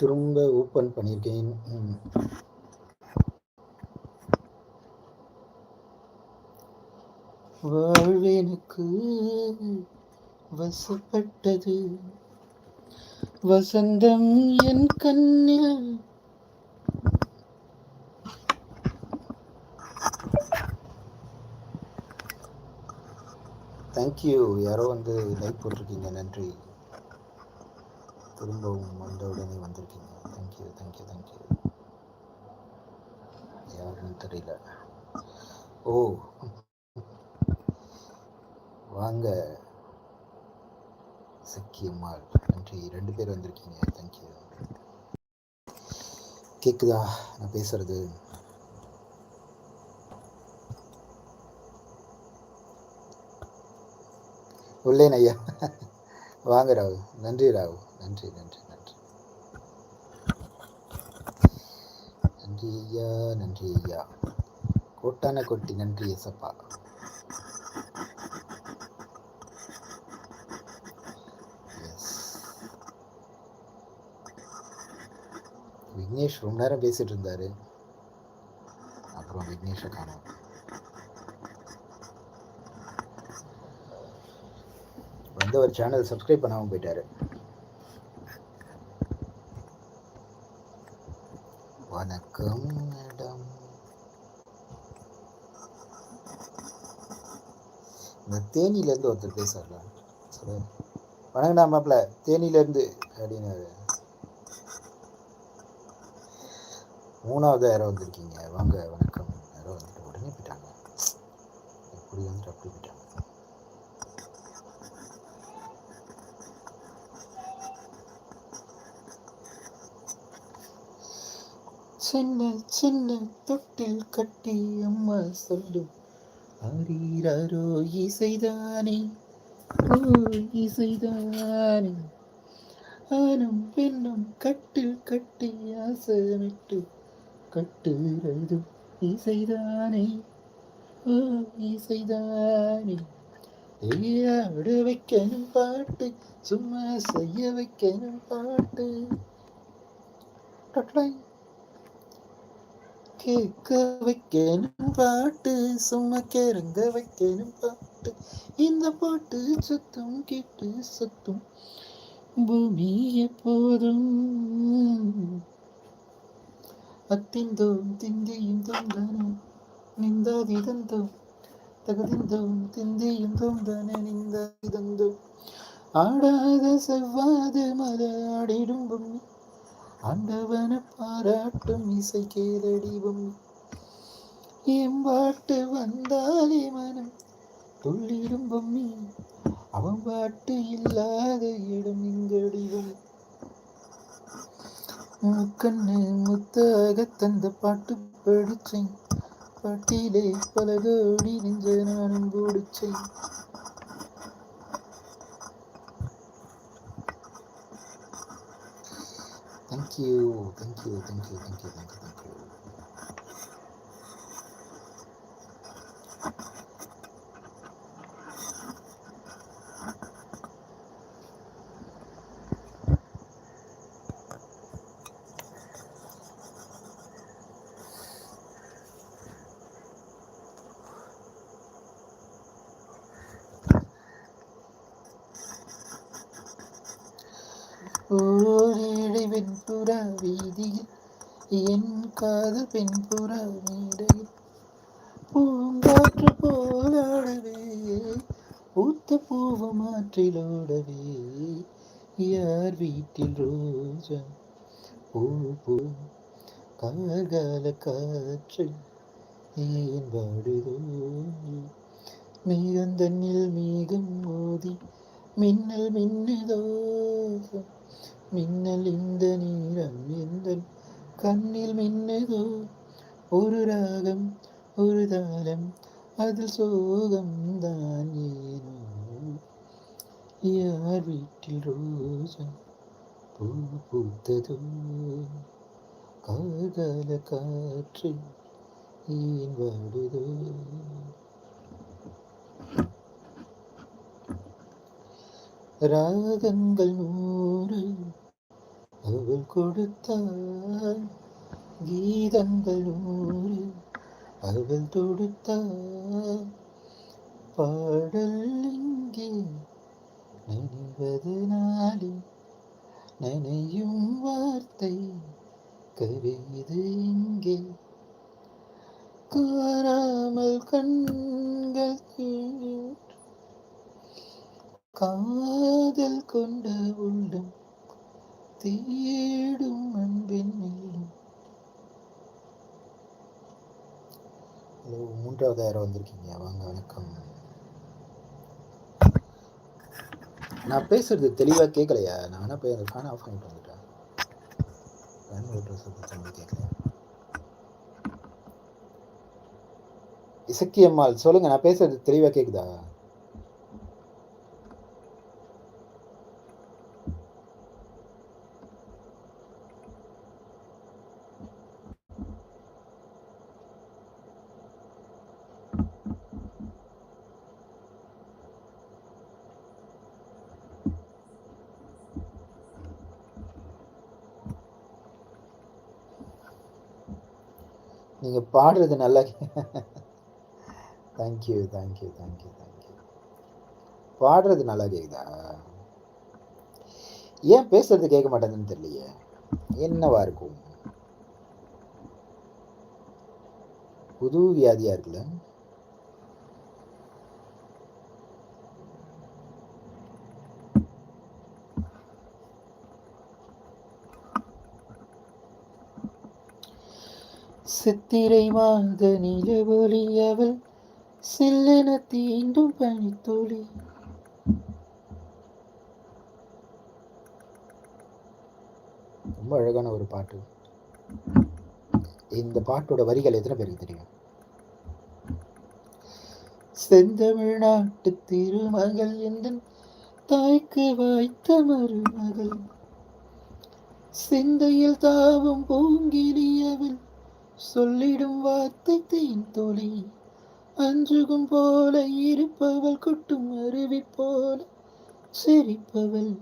திரும்ப ஓப்பன் பண்ணியிருக்கேன் வாழ்வேனுக்கு வசப்பட்டது. வசந்தம் என் கண்ணில். தேங்க்யூ யாரோ வந்து லைக் போட்டிருக்கீங்க. நன்றி. திரும்பவும் வந்த உடனே வந்திருக்கீங்க. தேங்க்யூ தேங்க்யூ தேங்க்யூ யாருன்னு தெரியல. ஓ. வாங்க. சக்கியம்மாள் நன்றி. ரெண்டு பேர் வந்திருக்கீங்க. தேங்க்யூ கேக்குதா? நான் பேசுறது? உள்ளேன் ஐயா. வாங்க ராவு. நன்றி ராவு. நன்றி நன்றி நன்றி. நன்றி ஐயா நன்றி ஐயா. கோட்டான கொட்டி நன்றி எசப்பா எஸ் விக்னேஷ் ரொம்ப நேரம் பேசிட்டு இருந்தாரு. அப்புறம் விக்னேஷை காணும். வந்து ஒரு சேனல் சப்ஸ்கிரைப் பண்ணாம போயிட்டாரு. வணக்கம் மேடம். இந்த தேனியிலேருந்து ஒருத்தர் பேசுறாருல சொல்லு. வணக்கம்டா மாப்பிள்ள. தேனியிலேருந்து அப்படின்னாரு. மூணாவது யாரோ வந்திருக்கீங்க. வாங்க வணக்கம். யாரோ வந்துட்டு உடனே போயிட்டாங்க. எப்படி வந்துட்டு அப்படி போயிட்டாங்க. சின்ன சின்ன தொட்டில் கட்டி அம்மா சொல்லும் ஆரீரோ இசைதானே. ஓ இசைதானே. ஆனும் பெண்ணும் கட்டில் கட்டி ஆசமிட்டு கட்டுறதும் இசைதானே. ஓ இசைதானே. ஆட வைக்கணும் பாட்டு சும்மா செய்ய வைக்கணும் பாட்டு. டட்லாய். கேட்க வைக்கணும் பாட்டு சும்மா கிறங்க வைக்கணும் பாட்டு. இந்த பாட்டு சத்தம் கேட்டு சத்தம் பூமி எப்போதும். அத்திந்தோம் திந்தியும் தொந்தனோ நிந்தாதிதந்தோம் தகுதிந்தோம் திந்தியும் தொந்தன நிந்தாதிதந்தோம் ஆடாத செவ்வாது மலாடிடும் பூமி. ஆண்டவனை பாராட்டும் இசை கேளடி பொம்மி எம்பாட்டு வந்தாலே மனம் துள்ளிடும் பொம்மி அவன் பாட்டு இல்லாத இடம் இங்கடி முக்கண்ணு முத்தாக தந்த பாட்டு படிச்சேன். பாட்டிலே பல கோடி நெஞ்ச நானும் thank you, thank you, thank you, thank you, thank you, thank you. Ooh. Venpura வீதியில் என் காது பின்புற மேடையில் பூங்காற்று போலாடவே பூத்த பூவம் ஆற்றிலோடவே யார் வீட்டில் ரோஜா பூ பூ கார்கால காற்று ஏன் வாடுதோ? மேகந்தன்னில் மேகம் மோதி மின்னல் மின்னதோ? மின்னல் இந்த நீரம் எந்த கண்ணில் மின்னதோ? ஒரு ராகம் ஒரு தாளம் அதில் சோகம் தான் ஏனோ? யார் வீட்டில் ரோஜா பூ பூத்ததோ? காதல காற்று ஏன் வாடுதோ? ராகங்கள் நூறு அவள் கொடுத்தாள் கீதங்கள் நூறு அவள் தொடுத்தாள் பாடல் இங்கே நினைவது நாளே நனையும் வார்த்தை கவிது இங்கே. காராமல் கண்கள் காதல் கொண்ட உள்ளம் தேடும் அன்பின் ஹலோ மூன்றாவது யாரோ வந்திருக்கீங்க? வாங்க வணக்கம். நான் பேசுறது தெளிவாக கேட்கலையா நான் வேணா போய் அந்த ஃபேன் ஆஃப் பண்ணிட்டு வந்துட்டேன். ஃபேன் சொல்லுங்க நான் பேசுறது தெளிவாக கேட்குதா நீங்கள் பாடுறது நல்லா தேங்க்யூ தேங்க்யூ தேங்க்யூ தேங்க்யூ பாடுறது நல்லா கேக்குதா? ஏன் பேசுறது கேட்க மாட்டேங்குதுன்னு தெரியலையே. என்னவா இருக்கும்? புது வியாதியாக இருக்குல்ல? சித்திரை மாத நிலவொளி அவள் சில்லென தீண்டும் பனித்துளி. ரொம்ப அழகான ஒரு பாட்டு. இந்த பாட்டோட வரிகள் எத்தனை பேருக்கு தெரியும்? செந்தமிழ்நாட்டு திருமகள் எந்த தாய்க்கு வாய்த்த மருமகள்? சிந்தையில் தாவும் பூங்கிலி அவள் சொல்லிடும் வார்த்தை தேன் தோழி. அஞ்சுகும் போல இருப்பவள் குட்டும் அருவி போல சிரிப்பவள்.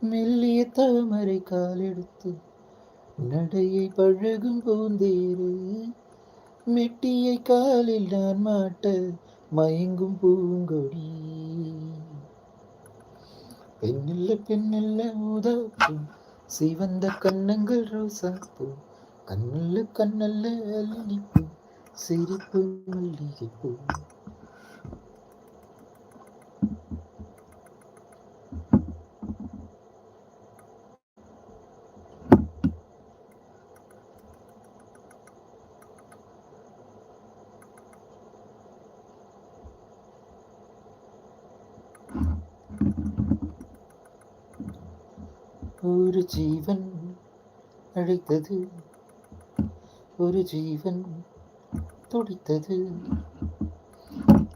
மெல்லிய தாமரை காலெடுத்து நடையை பழகும் பூந்தேரு மெட்டியை காலில் நான் மாட்ட மயங்கும் பூங்கொடி. பெண்ணில்ல பெண்ணில்ல ஊதாப்பூ சிவந்த கண்ணங்கள் ரோசாப்பூ. கண்ணல்ல கண்ணல்ல அல்லிப்பூ சிரிப்பு மல்லிகைப்பூ. ஒரு ஜீவன் அழைத்தது. ஒரு ஜீவன் துடித்தது.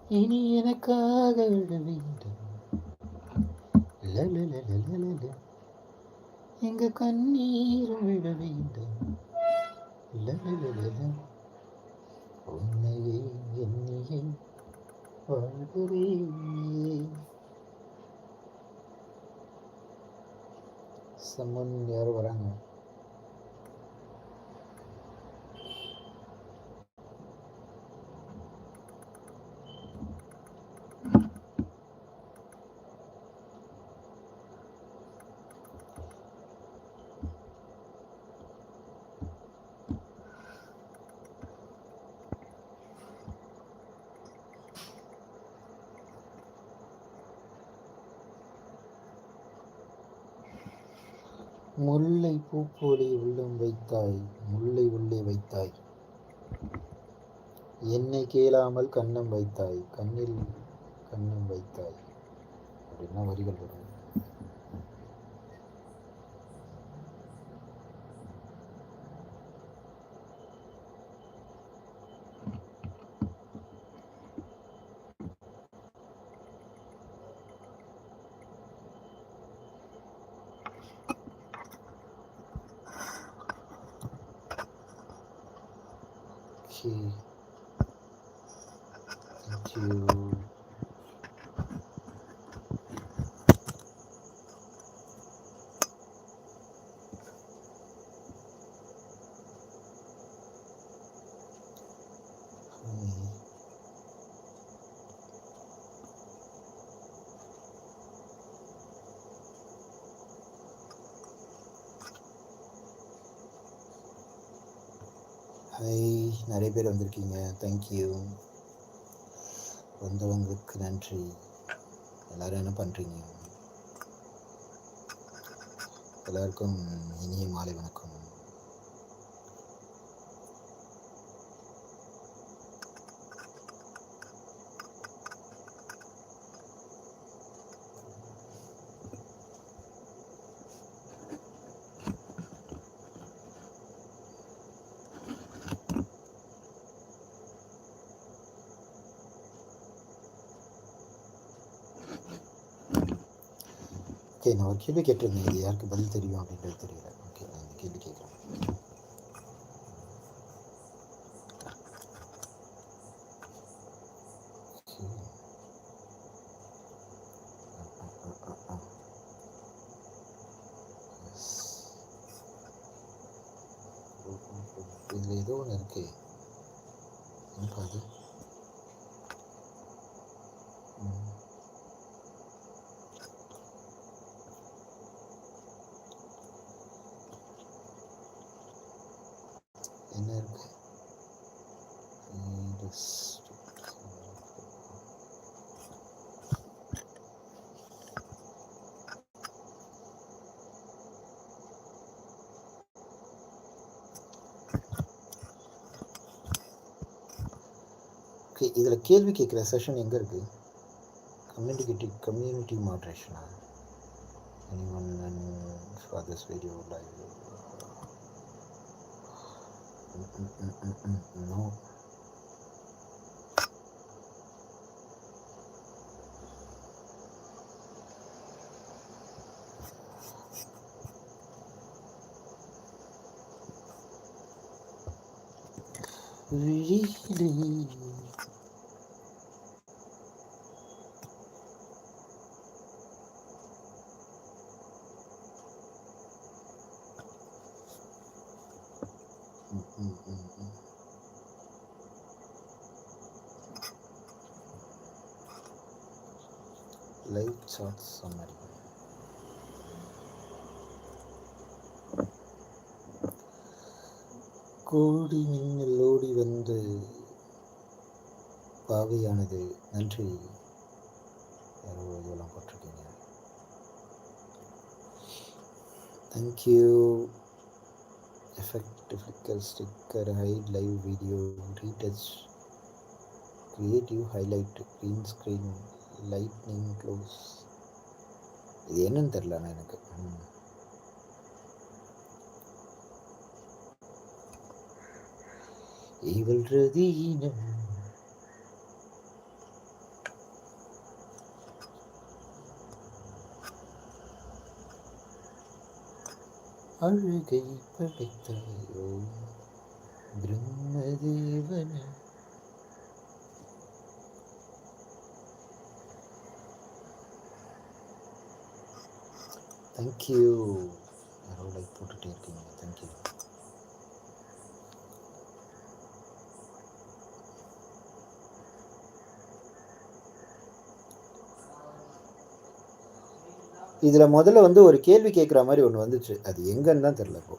இனி எனக்காக விட வேண்டும். எங்க கண்ணீரும் விட வேண்டும். உன்னையே என்னையே வாழ்கிறேன் சம்மன் யாரும் வராங்க. முல்லை பூக்கோலை உள்ளம் வைத்தாய் முல்லை உள்ளே வைத்தாய். என்னை கேளாமல் கண்ணம் வைத்தாய் கண்ணில் கண்ணம் வைத்தாய். அப்படின்னா வரிகள் வரும். into into நிறைய பேர் வந்திருக்கீங்க. தேங்க்யூ வந்தவங்களுக்கு நன்றி. எல்லோரும் என்ன பண்ணுறீங்க எல்லாருக்கும் இனிய மாலை வணக்கம். ஓகே நான் ஒரு கேள்வி கேட்டிருந்தேன். இது யாருக்கு பதில் தெரியும் அப்படின்றது தெரியல. ஓகே நான் இந்த கேள்வி கேட்குறேன். இதில் ஏதோ ஒன்று இருக்கு. அது என்ன இருக்கு ஓகே இதில் கேள்வி கேட்குற செஷன் எங்கே இருக்குது community community மாட்ரேஷனா anyone for this video live no. Really live chat summary கோடி மின்னல் ஓடி வந்து பாவையானது நன்றி யாரோ இதெல்லாம் போட்டிருக்கீங்க thank you effect flicker sticker hide live video retouch creative highlight green screen lightning close இது என்னன்னு தெரில எனக்கு. இவள் ரதீனம் அழுகை படைத்தாயோ பிரம்மதேவன. தேங்க்யூ யாரோ லைக் போட்டுகிட்டே இருக்கீங்க. தேங்க்யூ இதில் முதல்ல வந்து ஒரு கேள்வி கேட்குற மாதிரி ஒன்று வந்துச்சு. அது எங்கன்னு தான் தெரில இப்போ.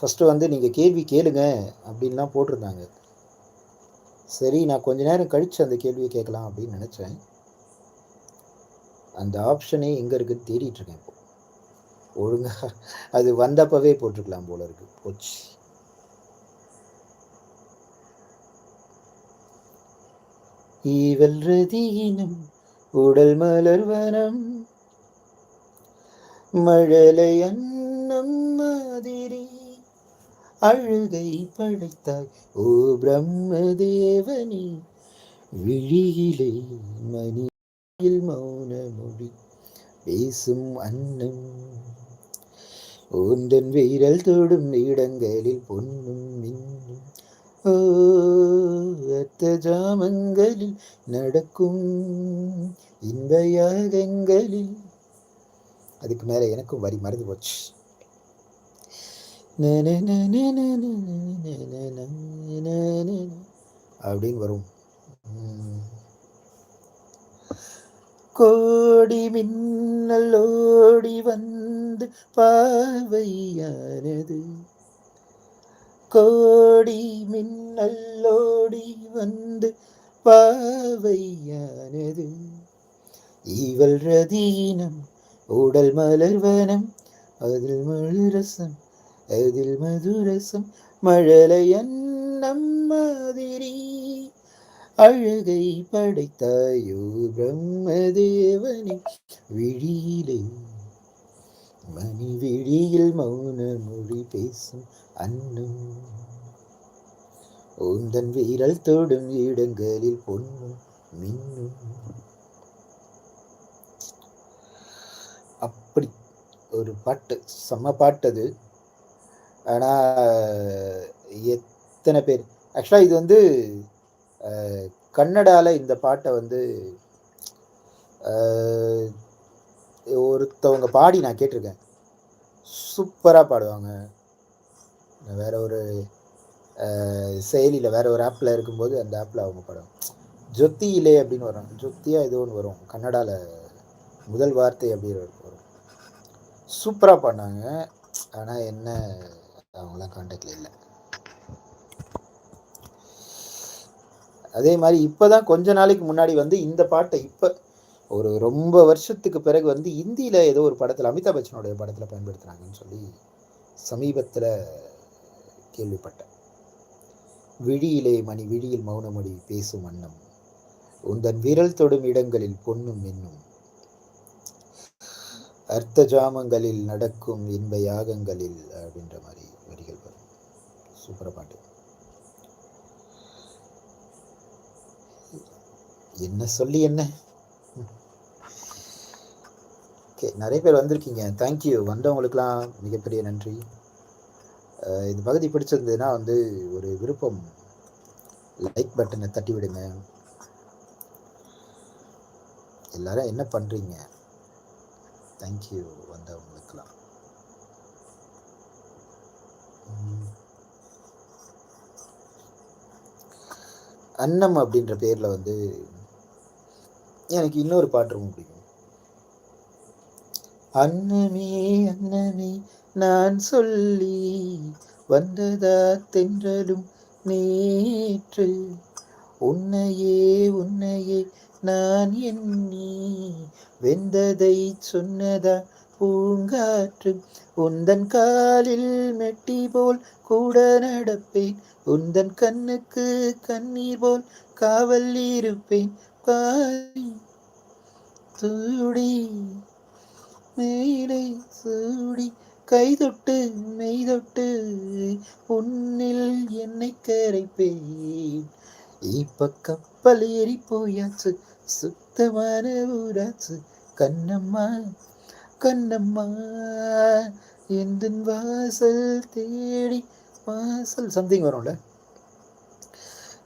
ஃபஸ்ட்டு வந்து நீங்கள் கேள்வி கேளுங்க அப்படின்லாம் போட்டிருந்தாங்க. சரி நான் கொஞ்ச நேரம் கழித்து அந்த கேள்வியை கேட்கலாம் அப்படின்னு நினச்சேன். அந்த ஆப்ஷனே எங்கே தேடிட்டு தேடிட்டுருக்கேன் இப்போ. ஒழுங்காக அது வந்தப்பவே போட்டிருக்கலாம் போல இருக்கு. போச்சு. ஈவல் ரதியினும் உடல் மலர்வனம் மழலை அன்னம் மாதிரி அழுகை படைத்தாய். ஓ பிரம்மதேவனி விழியிலே மணியில் மௌன மொழி பேசும் அன்னம் ஓந்தன் வீரல் தொடும் இடங்களில் பொன்னும் மின்னும் அத்த ஜாமங்களில் நடக்கும் இன்ப யாகங்களில் அதுக்கு மேலே எனக்கும் வரி மறந்து போச்சு அப்படின்னு வரும் கோடி மின்னலோடி வந்து பாவையானது கோடி மின்னல்லோடி வந்து பாவையானது இவள் ரதீனம் உடல் மலர்வனம் அதில் மழுரசம் அதில் மதுரசம் மழலை அன்னம் மாதிரி அழகை படைத்தாயோ பிரம்மதேவனே விழியிலே மணி விழியில் மௌன மொழி பேசும் அன்னம். உந்தன் வீரல் தொடும் இடங்களில் பொன்னும் மின்னும். அப்படி ஒரு பாட்டு செம்ம பாட்டு அது. ஆனால் எத்தனை பேர்? ஆக்சுவலாக இது வந்து கன்னடாவில் இந்த பாட்டை வந்து ஒருத்தவங்க பாடி நான் கேட்டிருக்கேன். சூப்பராக பாடுவாங்க. வேற ஒரு செயலியில் வேற ஒரு ஆப்பில் இருக்கும்போது அந்த ஆப்பில் அவங்க பாடுவாங்க. ஜொத்தியிலே அப்படின்னு வரும். ஜொத்தியாக ஏதோ ஒன்று வரும். கன்னடாவில் முதல் வார்த்தை அப்படின்னு வரும். சூப்பராக பண்ணாங்க ஆனால் என்ன அவங்களாம் காண்டாக்டில் இல்லை. அதே மாதிரி இப்போ தான் கொஞ்ச நாளைக்கு முன்னாடி வந்து இந்த பாட்டை இப்போ ஒரு ரொம்ப வருஷத்துக்கு பிறகு வந்து இந்தியில் ஏதோ ஒரு படத்தில் அமிதாப் பச்சனுடைய படத்தில் பயன்படுத்துகிறாங்கன்னு சொல்லி சமீபத்தில் கேள்விப்பட்டேன். விழியிலே மணி விழியில் மௌனமொழி பேசும் வண்ணம் உந்தன் விரல் தொடும் இடங்களில் பொன்னும் மின்னும் அர்த்த ஜாமங்களில் நடக்கும் இன்ப யாகங்களில் அப்படின்ற மாதிரி வரிகள் வரும். சூப்பர பாட்டு. என்ன சொல்லி என்ன? ஓகே நிறைய பேர் வந்திருக்கீங்க. தேங்க்யூ வந்தவங்களுக்கெல்லாம் மிகப்பெரிய நன்றி. இந்த பகுதி பிடிச்சிருந்ததுன்னா வந்து ஒரு விருப்பம். லைக் பட்டனை தட்டி விடுங்க. எல்லாரும் என்ன பண்ணுறீங்க தேங்க்யூ வந்தவங்களுக்கெல்லாம். அன்னம் அப்படின்ற பேரில் வந்து எனக்கு இன்னொரு பாட்டு ரொம்ப பிடிக்கும். அன்னமே அன்னமே நான் சொல்லி வந்ததா தென்றலும் நேற்று. உன்னையே உன்னையே நான் எண்ணி வெந்ததை சொன்னதா பூங்காற்று. உந்தன் காலில் மெட்டி போல் கூட நடப்பேன். உந்தன் கண்ணுக்கு கண்ணீர் போல் காவல் இருப்பேன். பாய். சூடி மேடை சூடி கை தொட்டு மெய் தொட்டு உன்னில் என்னை கரைப்பேன். இப்ப கப்பல் ஏறி போயாச்சு சுத்தமான ஊராச்சு. கண்ணம்மா கண்ணம்மா எந்த வாசல் தேடி வாசல் சம்திங் வரும்ல.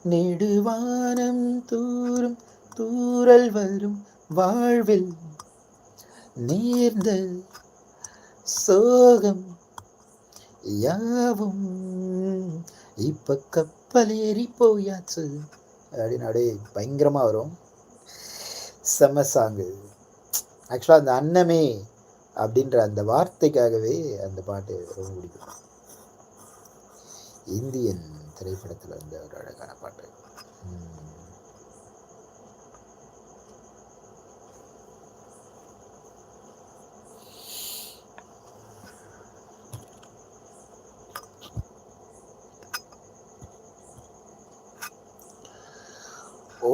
நெடுவானம் தூரம் தூரல் வரும் வாழ்வில் நேர்ந்த சோகம் யாவும். இப்ப கப்பல் ஏறி போயாச்சு. அப்படின்னு அப்படியே பயங்கரமாக வரும். செம்ம சாங்கு ஆக்சுவலாக அந்த அன்னமே அப்படின்ற அந்த வார்த்தைக்காகவே அந்த பாட்டு ரொம்ப பிடிக்கும். இந்தியன் திரைப்படத்தில் இருந்த ஒரு அழகான பாட்டு.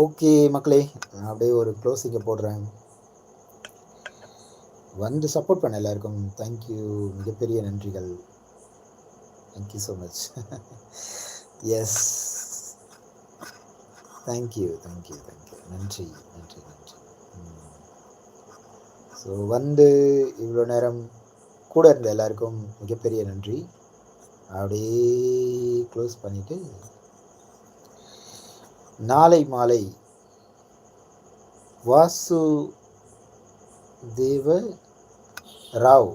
ஓகே மக்களே அப்படியே ஒரு க்ளோஸிங்கை போடுறேன். வந்து சப்போர்ட் பண்ண எல்லாருக்கும். தேங்க்யூ மிகப்பெரிய நன்றிகள். Thank you so much yes thank you thank you thank you நன்றி நன்றி நன்றி. ஸோ வந்து இவ்வளோ நேரம் கூட இருந்த எல்லாருக்கும் மிகப்பெரிய நன்றி. அப்படியே க்ளோஸ் பண்ணிவிட்டு நாளை மாலை வாசு தேவ ராவ்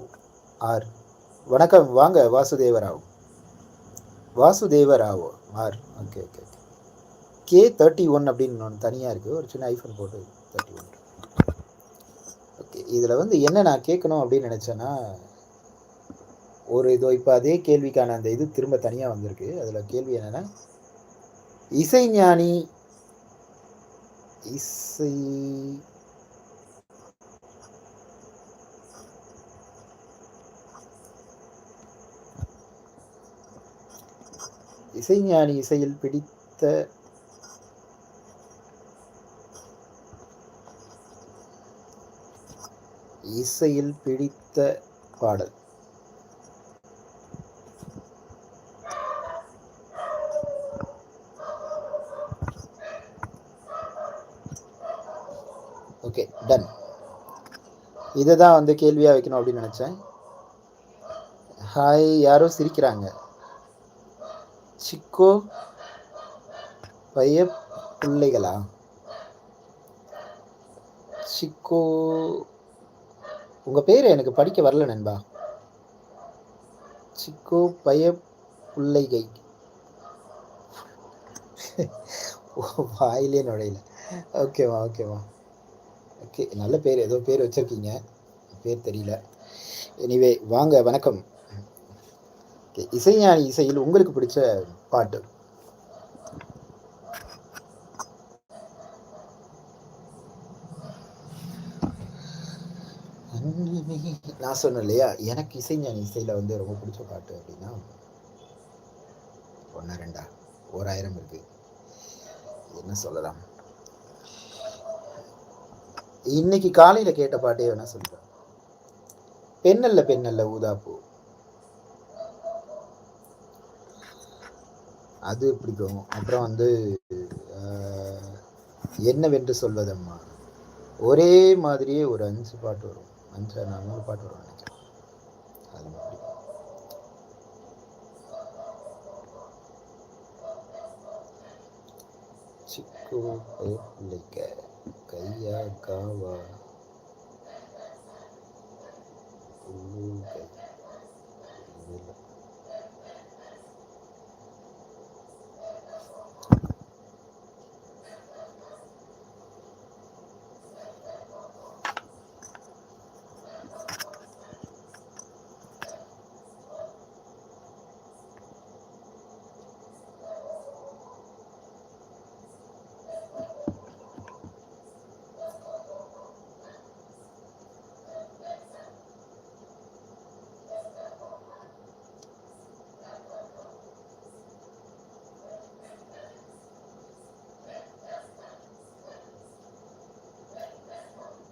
ஆர். வணக்கம் வாங்க Vasudeva Rao. Vasudeva Rao R. Okay okay okay. K thirty one அப்படின்னு ஒன்று தனியாக இருக்குது ஒரு சின்ன ஐஃபோன் போட்டு தேர்ட்டி ஒன் ஓகே இதில் வந்து என்ன நான் கேட்கணும் அப்படின்னு நினச்சேன்னா ஒரு இதோ இப்போ அதே கேள்விக்கான அந்த இது திரும்ப தனியாக வந்திருக்கு. அதில் கேள்வி என்னென்னா இசைஞானி இசை இசைஞானி இசையில் பிடித்த இசையில் பிடித்த பாடல் ஓகே டன் இதை தான் வந்து கேள்வியாக வைக்கணும் அப்படின்னு நினச்சேன். ஹாய் யாரோ சிரிக்கிறாங்க. சிக்கோ பைய பிள்ளைகளா? சிக்கோ உங்கள் பேர் எனக்கு படிக்க வரல நண்பா. சிக்கோ பைய பிள்ளைகை. வாயிலே நுழையில. ஓகேவா ஓகேவா. ஓகே நல்ல பேர் ஏதோ பேர் வச்சுருக்கீங்க. பேர் தெரியல. எனிவே வாங்க வணக்கம். இசைஞானி இசையில் உங்களுக்கு பிடிச்ச பாட்டு. நான் சொன்னேன் இல்லையா? எனக்கு இசைஞானி இசையில் வந்து ரொம்ப பிடிச்ச பாட்டு அப்படின்னா ஒன்றா ரெண்டா? ஓராயிரம் இருக்கு. என்ன சொல்லலாம்? இன்னைக்கு காலையில் கேட்ட பாட்டே வேணா சொல்கிறேன் பெண்ணல்ல பெண்ணல்ல ஊதாப்பூ அது பிடிக்கும். அப்புறம் வந்து என்னவென்று சொல்வதம்மா? ஒரே மாதிரியே ஒரு அஞ்சு பாட்டு வரும். அஞ்சு நானூறு பாட்டு வரும் நினைக்கிறேன். அது சிக்கு பிள்ளைக்க கையா காவா கை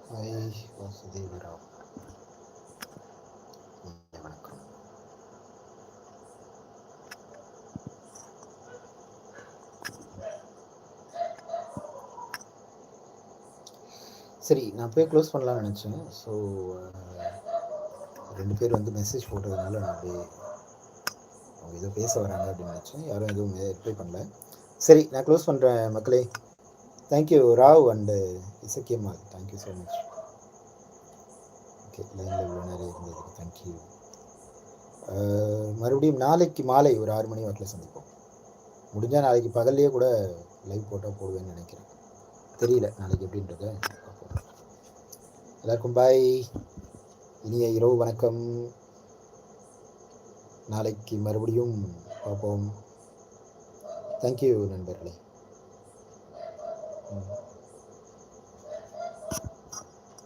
ஹாய் வாசுதேவராவ் வணக்கம். சரி நான் போய் க்ளோஸ் பண்ணலாம்னு நினச்சேன். ஸோ ரெண்டு பேர் வந்து மெசேஜ் போட்டதுனால நான் அப்படியே அவங்க ஏதோ பேச வராங்க அப்படின்னு நினச்சேன். யாரும் எதுவும் ரிப்ளை பண்ணல. சரி நான் க்ளோஸ் பண்ணுறேன் மக்களே. Thank you Rao and Isakkiamma thank you so much okay லைனில் இவ்வளோ நேரம் இருந்ததுக்கு தேங்க்யூ மறுபடியும் நாளைக்கு மாலை ஒரு ஆறு மணி வாக்கில் சந்திப்போம். முடிஞ்சால் நாளைக்கு பகல்லையே கூட லைவ் போட்டால் போடுவேன்னு நினைக்கிறேன். தெரியல நாளைக்கு எப்படின்றத எல்லாருக்கும் பாய் இனிய இரவு வணக்கம். நாளைக்கு மறுபடியும் பார்ப்போம். தேங்க்யூ நண்பர்களே.